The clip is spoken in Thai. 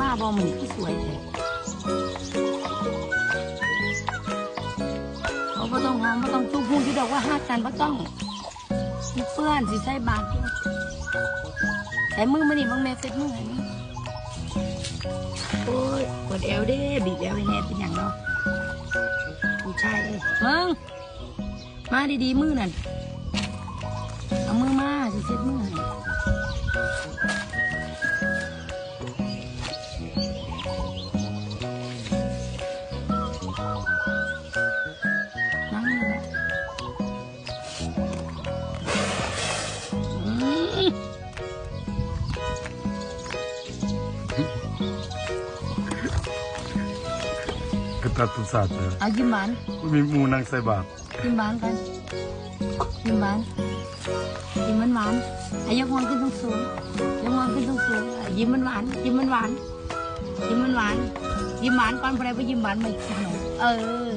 มาบอมันก็สวยเลยเขาบ่ต้องหอมบ่ต้องจุ๊บพูดที่ดอกว่าห้ากันบ่ต้องมีเพื่อนสิใส่บาตรอยู่ใส่มือมานี่บังแม่เฟซมือให้นี่โอ้ยกดเอวเด้บีบเอวไอ้แน่เป็นอย่างเนาะผู้ชายเอ้ยมึงมาดีๆมือนั่นเอามือมาสิเซ็ตมือ กระตัดตุสัตว์เลยเอายิ้มหวานมีหมูนางใส่บาตรยิ้มหวานกันยิ้มหวานยิ้มมันหวานอายกมันขึ้นตรงสูงยกมันขึ้นตรงสูงอะยิ้มมันหวานยิ้มมันหวานยิ้มมันหวานยิ้มหวานก่อนไปไปยิ้มหวานมาอีกทีหนึ่งเออ